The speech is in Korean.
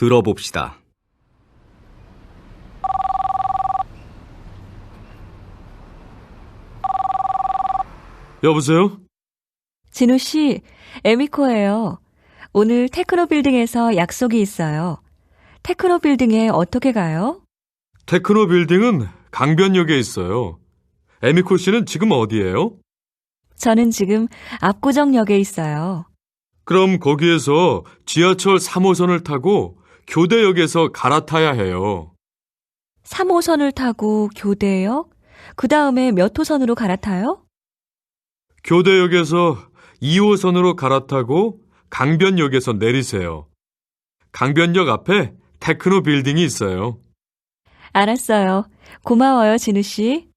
들어봅시다. 여보세요? 진우 씨, 에미코예요. 오늘 테크노 빌딩에서 약속이 있어요. 테크노 빌딩에 어떻게 가요? 테크노 빌딩은 강변역에 있어요. 에미코 씨는 지금 어디예요? 저는 지금 압구정역에 있어요. 그럼 거기에서 지하철 3호선을 타고 교대역에서 갈아타야 해요. 3호선을 타고 교대역? 그 다음에 몇 호선으로 갈아타요? 교대역에서 2호선으로 갈아타고 강변역에서 내리세요. 강변역 앞에 테크노 빌딩이 있어요. 알았어요. 고마워요, 진우 씨.